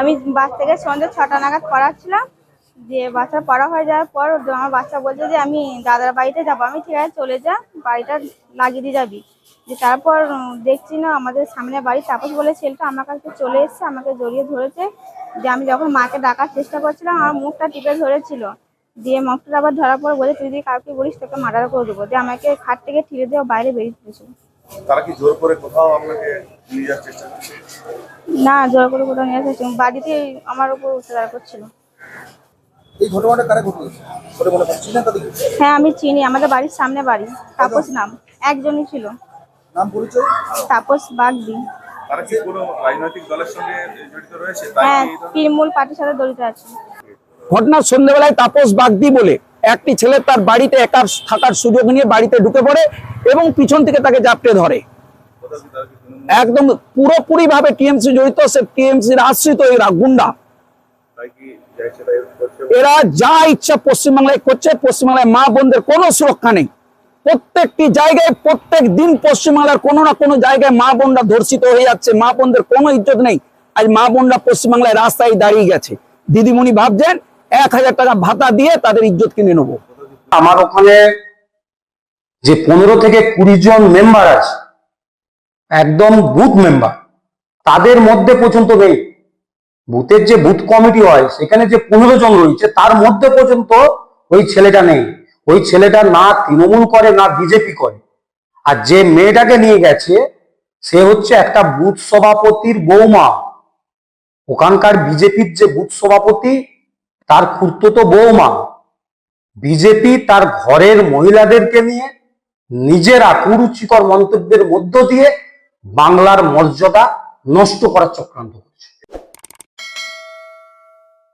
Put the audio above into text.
আমি বাস থেকে সন্ধ্যে ছটা নাগাদ পড়াচ্ছিলাম। যে বাচ্চা পড়া হয়ে যাওয়ার পর আমার বাচ্চা বলছে যে, আমি দাদার বাড়িতে যাব। আমি ঠিক আছে, চলে যা, বাড়িটা লাগিয়ে দিয়ে যাবি। যে তারপর দেখছি না, আমাদের সামনে বাড়ি তাপস বলে ছেলেটা আমার কাছে চলে এসেছে, আমাকে জড়িয়ে ধরেছে। যে আমি যখন মাকে ডাকার চেষ্টা করছিলাম, আমার মুখটা টিপে ধরেছিল। দিয়ে মুখটা আবার ধরার পর বলে, তুই যদি কাউকে বলিস, তোকে মার্ডার করে দেবো। দিয়ে আমাকে খাট থেকে ঠিরে দিয়ে বাইরে বেরিয়ে দিয়েছিল তারা কি জোর করে কোথাও আপনাকে নিয়ে যাওয়ার চেষ্টা করছে? না জোর করে কোথাও নিয়ে এসেছে বাড়িতে আমার উপর অত্যাচার করছিল। এই ঘটনাটা কারা ঘটেছে বলে মনে করছি না হ্যাঁ আমি চিনি। আমাদের বাড়ির সামনে বাড়ি। তাপস নাম। একজনই ছিল। নাম পরিচয়? তাপস বাগদি। তারা কি কোনো রাজনৈতিক দলের সঙ্গে জড়িত রয়েছে? তাই হ্যাঁ তৃণমূল পার্টির সাথে জড়িত আছে। ঘটনার সন্ধ্যেবেলায় তাপস বাগদি বলে একটি ছেলে তার বাড়িতে একা থাকার সুযোগ নিয়ে বাড়িতে ঢুকে পড়ে এবং পিছন থেকে তাকে জাপটে ধরে। একদম পুরোপুরি ভাবে টিএমসি জড়িত, সে টিএমসির আশ্রিত এরা, গুন্ডা। এরা যা ইচ্ছা পশ্চিমবাংলায় করছে, পশ্চিমবাংলায় মা বোনদের কোনো সুরক্ষা নেই। প্রত্যেকটি জায়গায়, প্রত্যেক দিন পশ্চিমবাংলার কোনো না কোনো জায়গায় মা বোনরা ধর্ষিত হয়ে যাচ্ছে, মা বোনদের কোনো ইজ্জত নেই। আজ মা বোনরা পশ্চিমবাংলায় রাস্তায় দাঁড়িয়ে গেছে। দিদিমণি ভাবছেন এক হাজার টাকা ভাতা দিয়ে তাদের ইজ্জত কিনে নেব। আমার ওখানে যে পনেরো থেকে কুড়ি জন মেম্বার আছে, একদম বুথ মেম্বার তাদের মধ্যে পর্যন্ত নেই। বুথের যে বুথ কমিটি হয়, সেখানে যে পনেরো জন রয়েছে, তার মধ্যে পর্যন্ত ওই ছেলেটা নেই। ওই ছেলেটা না তৃণমূল করে, না বিজেপি করে। আর যে মেয়েটাকে নিয়ে গেছে, সে হচ্ছে একটা বুথ সভাপতির বৌমা। ওখানকার বিজেপির যে বুথ সভাপতি তার খুঁড়তো বৌমা। বিজেপি তার ঘরের মহিলাদেরকে নিয়ে নিজেরা কুরুচিকর মন্তব্যের মধ্য দিয়ে বাংলার মর্যাদা নষ্ট করার চক্রান্ত